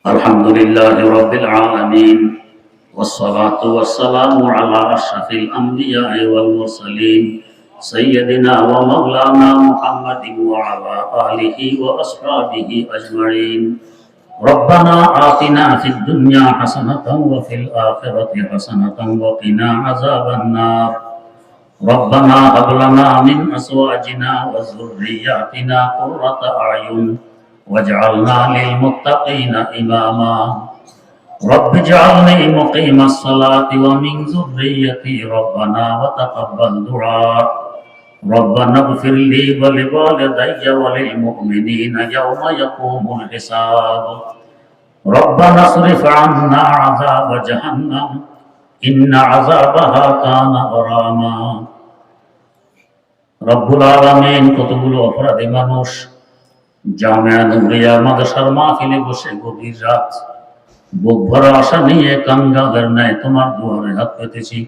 الحمد لله رب العالمين والصلاة والسلام على أشرف الأنبياء والمرسلين سيدنا ومولانا محمد وعلى آله وأصحابه أجمعين. ربنا آتنا في الدنيا حسنة وفي الآخرة حسنة وقنا عذاب النار. ربنا هب لنا من أزواجنا وذرياتنا قرة أعين واجعلنا للمتقين إماما رب اجعلني مقيم الصلاة ومن ذريتي ربنا وتقبل دعاء ربنا اغفر لي ولوالدي وللمؤمنين يوم يقوم الحساب ربنا اصرف عنا عذاب جهنم إن عذابها كان غراما রব্বুল আলমিন কতগুলো অপরাধী মানুষ জামিয়া মাদ্রাসার মাহফিলে বসে গভীর রাত। বুক ভরা আশা নিয়ে ন্যায় তোমার দুয়ারে হাত পেতেছি।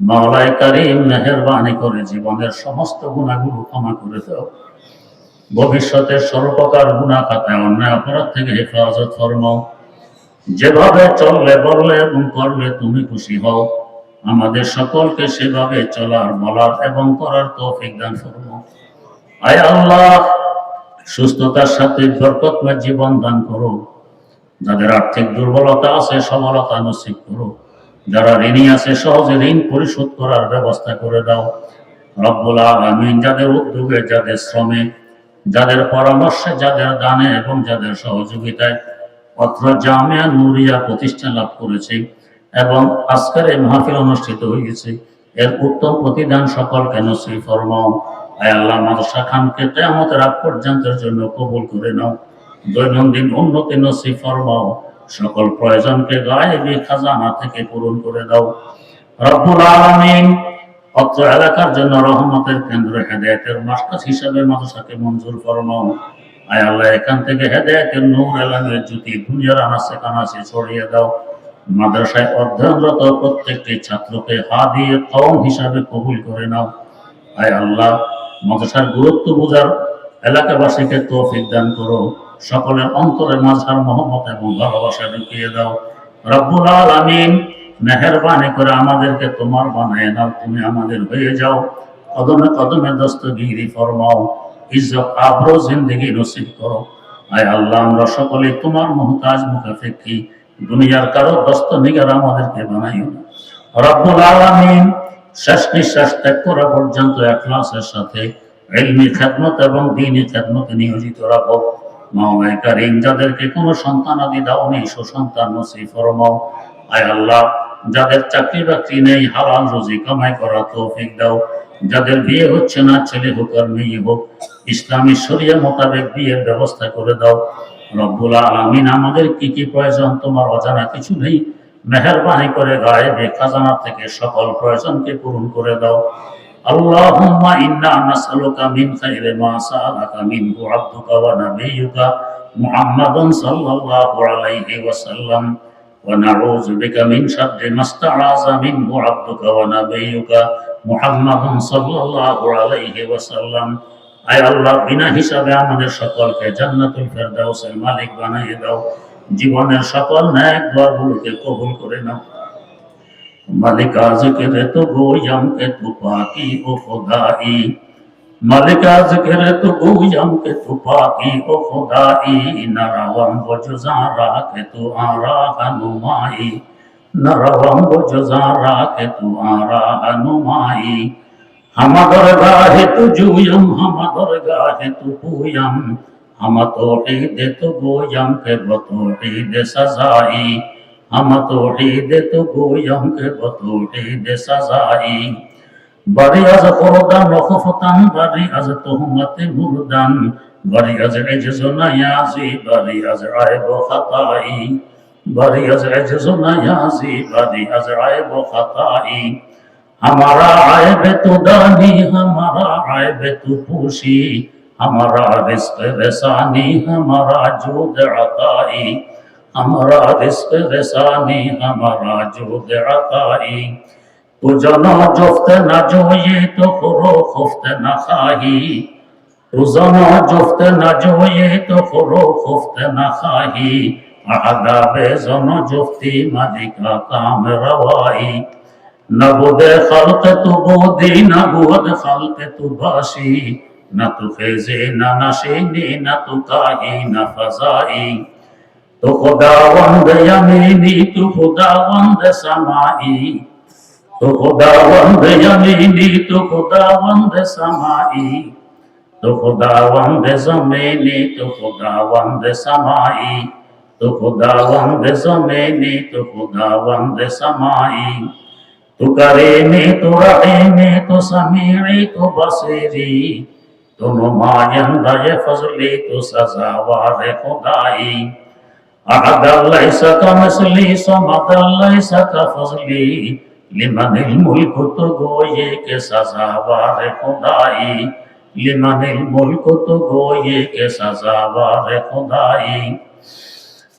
মাওলায় কারিম মেহরবানি করে জীবনের সমস্ত গুণাগুলো ক্ষমা করে দাও। ভবিষ্যতের সর্বপ্রকার গুণা খাতায় অন্যায় অপরাধ থেকে হেফাজত ফরমাও। যেভাবে চললে বললে এবং করলে তুমি খুশি হও। আমাদের সকলকে সেভাবে চলার, বলার এবং করার তৌফিক দান ফরমাও। আয় আল্লাহ সুস্থতার সাথে বরকতময় জীবন দান করো যাদের আর্থিক দুর্বলতা আছে, সবলতা নসিব করো যারা ঋণী আছে, সহজে ঋণ পরিশোধ করার ব্যবস্থা করে দাও। রব্বুল আলামিন যাদের উদ্যোগে, যাদের শ্রমে, যাদের পরামর্শে, যাদের দানে এবং যাদের সহযোগিতায় অত্র জামিয়া নুরিয়া প্রতিষ্ঠা লাভ করেছে এবং আজকের এই মাহফিল অনুষ্ঠিত হয়েছে এর উত্তম প্রতিদান সকলকে নসিব ফরমাও। আয় আল্লাহ মাদ্রাসা খানকে কেয়ামতের আগ পর্যন্তের জন্য কবুল করে নাও। দৈনন্দিন উন্নতি নসিব ফরমাও। সকল প্রয়োজনকে গায়েবী খাজানা থেকে পূরণ করে দাও। রব্বুল আলামিন অত্র এলাকার জন্য রহমতের কেন্দ্র হেদায়েতের মাসকাস হিসাবে মাদ্রাসাকে মঞ্জুর ফরমাও। আয় আল্লাহ এখান থেকে হেদায়েতের নূর এলামের জ্যোতি দুনিয়ার আনাসে কানাসে ছড়িয়ে দাও। মাদ্রাসায় অধ্যয়নরত প্রত্যেকটি ছাত্রকে হাদিয়ে কওম হিসাবে কবুল করে নাও। আয় আল্লাহ মাদ্রাসার গুরুত্ব বোঝার এলাকাবাসীকে তৌফিক দান করো। সকলের অন্তরে মাঝহার মহম্মত এবং ভালোবাসা ঢুকিয়ে দাও। রব্বুল আলামিন মেহরবানি করে আমাদেরকে তোমার বানায় নাও, তুমি আমাদের হয়ে যাও। কদমে কদমে দস্তগিরি ফরমাও, ইজ্জত, আব্রো জিন্দগি নসিব করো। আয় আল্লাহ, আমরা সকলে তোমার মুহতাজ মুখাফেক্ষি দুনিয়ার কারও দস্ত নিগার আমাদেরকে বানাইও রব্বুল আলামিন শেষ নিঃশ্বাস ত্যাগ করা পর্যন্ত একলাসের সাথে এলমি খেদমত এবং খেদমতে নিয়োজিত রাখো। যাদেরকে কোনো সন্তান আদি দাও নেই, সুসন্তান নসিব ফরমাও। আয় আল্লাহ, যাদের চাকরি বাকরি নেই, হালাল রুজি কামাই করা তৌফিক দাও। যাদের বিয়ে হচ্ছে না, ছেলে হোক আর মেয়ে হোক, ইসলামী শরিয়া মোতাবেক বিয়ের ব্যবস্থা করে দাও। রব্বুল আলামিন, আমাদের কি কি প্রয়োজন? তোমার অজানা কিছু নেই? মেহরবানি করে গায়েবে খাজানা থেকে সকল প্রয়োজনকে পূরণ করে দাও আল্লাহুম্মা ইন্না নাসআলুকা মিন খাইরি মা সাআলাকা মিনহু আবদুকা ওয়া নাবিয়্যুকা মুহাম্মাদুন সাল্লাল্লাহু আলাইহি ওয়াসাল্লাম ونعوذ بك من شر ما استعاذ منه عبدك ونبيك محمد صلى الله عليه وسلم আয় আল্লাহ বিনা হিসাবে আমাদের সকলকে জান্নাতুল ফেরদাউসের মালিক বানিয়ে দাও জীবনের সকল ন্যাক দোয়াগুলোকে কবুল করে নাও। মালিক আজ তো গোয়াম কে তু পাকি ও খোদাই। মালিক আজ তো গোয়াম কে তু পাকি ও খোদাই। নারাওয়াম বজুজারা কে তু আরা হনুমাই। নারাওয়াম বজুজারা কে তু আরা হনুমাই। আমাদের গাহে তু জুয়ম আমাদের গাহে তু পুয়ম। हम तोहीद तो गोयम के बतोहीद सजाई हम तोहीद तो गोयम के बतोहीद सजाई बड़ी अज खुरदान वखफतान बड़ी अज तुहमत मुर्दान बड़ी अज इज्ज नयाजी बड़ी अज आयब खताई बड़ी अज इज्ज नयाजी बड़ी अज आयब खताई हमारा आयब तू दानी हमारा आयब तू पूशी ہمارا رزق رسانی ہمارا جود عطائی ہمارا رزق رسانی ہمارا جود عطائی تو جنا جفت نہ جوئے تو خرو خفت نہ خواہی تو جنا جفت نہ جوئے تو خرو خفت نہ خواہی عذاب زن جفتی ملکہ کام روائی نبود خلق تو بودی نبود خلق تو باشی না তো ফেজে, না না সেনে না তো কাহি, না ফাজাই। তো খোদাওয়ান্দ ইয়ামিনি তো খোদাওয়ান্দ সামাই। তো খোদাওয়ান্দ ইয়ামিনি তো খোদাওয়ান্দ সামাই। তো খোদাওয়ান্দ জমিনি তো খোদাওয়ান্দ সামাই। তো খোদাওয়ান্দ জমিনি তো খোদাওয়ান্দ সামাই। তো কারেমি, তো রাহিমি, তো সামিরি, তো বাসিরি। نمایندہ فضلی تو سزاوار خدائی عدل لیس کا مثلی سمد لیس کا فضلی لمن الملک تو گوئے کہ سزاوار خدائی لمن الملک تو گوئے کہ سزاوار خدائی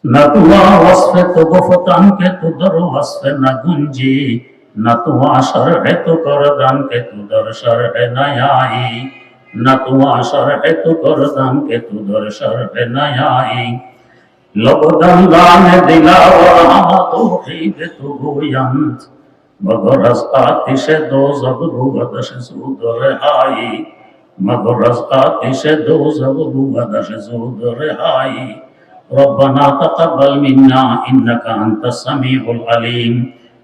نہ توا وصف تو گفتن کے تو در وصف نہ گنجی نہ توا شرح تو کردن کے تو در شرح نہ آئی নতুয়া সরহে তু করদান কে তু ধর সরহে নয়াই। লবদান গানে দিলাও আমা তো হিবে তু ভুয়ান। মগরস্তা তিসে দো জব ভুবদশ সুদর হাই। মগরস্তা তিসে দো জব ভুবদশ সুদর হাই। ربنا تقبل منا انك انت السميع العليم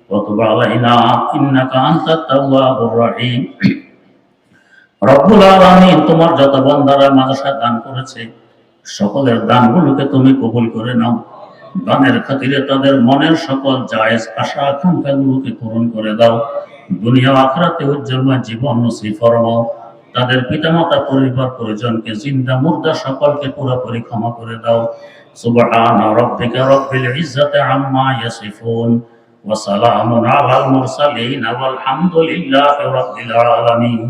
وتب علينا انك انت التواب الرحيم রব্বুল আলামিন তোমার যত বান্দারা মাদ্রাসা দান করেছে, সকলের দানগুলোকে তুমি কবুল করে নাও। দানের খাতিরে তাদের মনের সকল জায়েজ আশা আকাঙ্ক্ষাগুলোকে পূরণ করে দাও। দুনিয়া আখরাতে উজ্জ্বলময় জীবন নসিব ফরমাও। তাদের পিতামাতা পরিবার পরিজনকে জিন্দা মুর্দা সকলকে পুরোপুরি ক্ষমা করে দাও। সুবহান রাব্বিকা রাব্বিল ইজ্জাতি আম্মা ইয়াসিফুন। ওয়া সালামুন আলাল মুরসালিন। ওয়াল হামদুলিল্লাহি আলামিন।